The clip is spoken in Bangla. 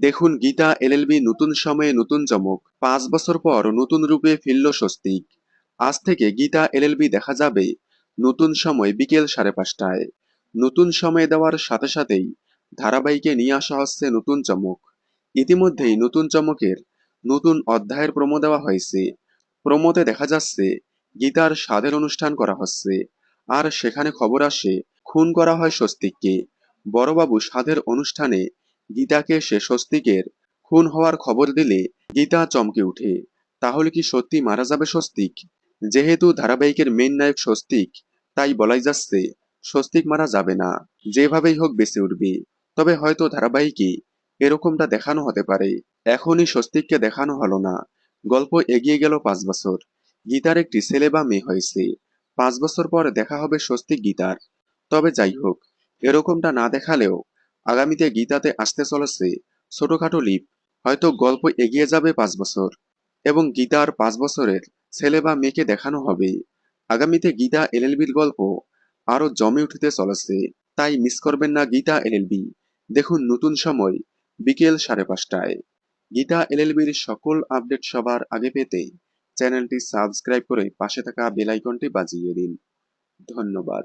দেখুন গীতা এলএলবি নতুন সময়ে নতুন চমক। পাঁচ বছর পর নতুন রূপে ফিরল স্বস্তিক। আজ থেকে গীতা এলএলবি দেখা যাবে। নতুন সময় বিকেল সাড়ে পাঁচটায়। নতুন সময় দেওয়ার সাথে সাথেই ধারাবাহিকে নিয়ে আসা হচ্ছে নতুন চমক। ইতিমধ্যেই নতুন চমকের নতুন অধ্যায়ের প্রমো দেওয়া হয়েছে। প্রমোতে দেখা যাচ্ছে, গীতার স্বাদের অনুষ্ঠান করা হচ্ছে। আর সেখানে খবর আসে, খুন করা হয় স্বস্তিককে। বড়বাবু স্বাদের অনুষ্ঠানে গীতাকে সে স্বস্তিকের খুন হওয়ার খবর দিলে গীতা চমকে উঠে তাহলে কি সত্যি মারা যাবে স্বস্তিক? যেহেতু ধারাবাহিকের মেন নায়ক স্বস্তিক, তাই বলাই যাচ্ছে, স্বস্তিক মারা যাবে না। যেভাবেই হোক বেঁচে উঠবে। তবে হয়তো ধারাবাহিকে এরকমটা দেখানো হতে পারে। এখনই স্বস্তিককে দেখানো হলো না। গল্প এগিয়ে গেল পাঁচ বছর। গীতার একটি ছেলে বা মেয়ে হয়েছে। পাঁচ বছর পর দেখা হবে স্বস্তিক গীতার। তবে যাই হোক, এরকমটা না দেখালেও আগামীতে গীতাতে আসতে চলেছে ছোটখাটো লিপ। হয়তো গল্প এগিয়ে যাবে পাঁচ বছর এবং গীতার পাঁচ বছরের ছেলে বা মেয়েকে দেখানো হবে। আগামীতে গীতা এলএলবির গল্প আরও জমে উঠতে চলেছে। তাই মিস করবেন না গীতা এলএলবি দেখুন নতুন সময়, বিকেল সাড়ে পাঁচটায়। গীতা এলএলবির সকল আপডেট সবার আগে পেতে চ্যানেলটি সাবস্ক্রাইব করে পাশে থাকা বেল আইকনটি বাজিয়ে দিন। ধন্যবাদ।